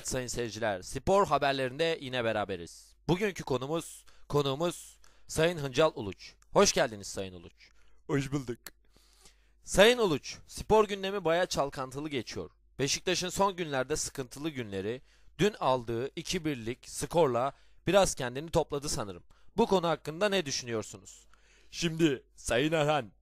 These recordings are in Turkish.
sayın seyirciler. Spor haberlerinde yine beraberiz. Bugünkü konumuz, konuğumuz Sayın Hıncal Uluç. Hoş geldiniz Sayın Uluç. Hoş bulduk. Sayın Uluç, spor gündemi baya çalkantılı geçiyor. Beşiktaş'ın son günlerde sıkıntılı günleri, dün aldığı 2-1'lik skorla biraz kendini topladı sanırım. Bu konu hakkında ne düşünüyorsunuz? Şimdi Sayın Erhan,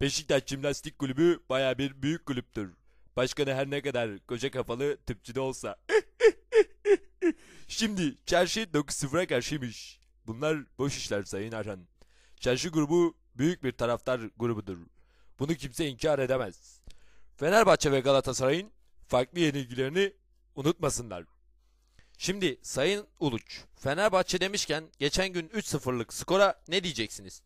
Beşiktaş Jimnastik Kulübü baya bir büyük kulüptür. Başkanı her ne kadar koca kafalı tıpçı da olsa. Şimdi çarşı 9-0'a karşıymış. Bunlar boş işler Sayın Erhan. Çarşı grubu büyük bir taraftar grubudur. Bunu kimse inkar edemez. Fenerbahçe ve Galatasaray'ın farklı yenilgilerini unutmasınlar. Şimdi Sayın Uluç, Fenerbahçe demişken geçen gün 3-0'lık skora ne diyeceksiniz?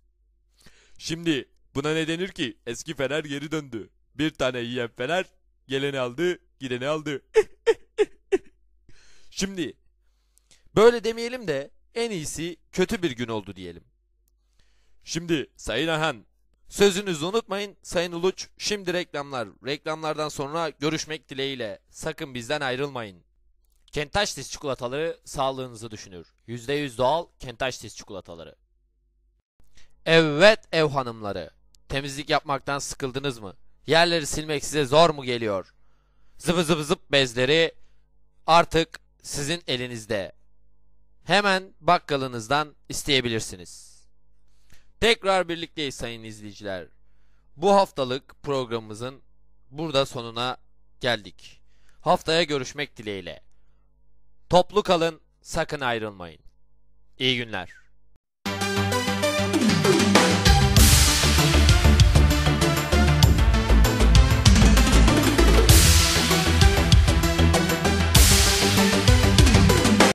Şimdi buna ne denir ki? Eski Fener geri döndü. Bir tane yiyen Fener geleni aldı, gideni aldı. Şimdi böyle demeyelim de en iyisi kötü bir gün oldu diyelim. Şimdi Sayın Erhan, Sözünüzü unutmayın Sayın Uluç. Şimdi reklamlar. Reklamlardan sonra görüşmek dileğiyle. Sakın bizden ayrılmayın. Kentaş Diz çikolataları sağlığınızı düşünür. %100 doğal Kentaş Diz çikolataları. Evet ev hanımları. Temizlik yapmaktan sıkıldınız mı? Yerleri silmek size zor mu geliyor? Zıvı zıvı zıp bezleri artık sizin elinizde. Hemen bakkalınızdan isteyebilirsiniz. Tekrar birlikteyiz sayın izleyiciler. Bu haftalık programımızın burada sonuna geldik. Haftaya görüşmek dileğiyle. Toplu kalın, sakın ayrılmayın. İyi günler.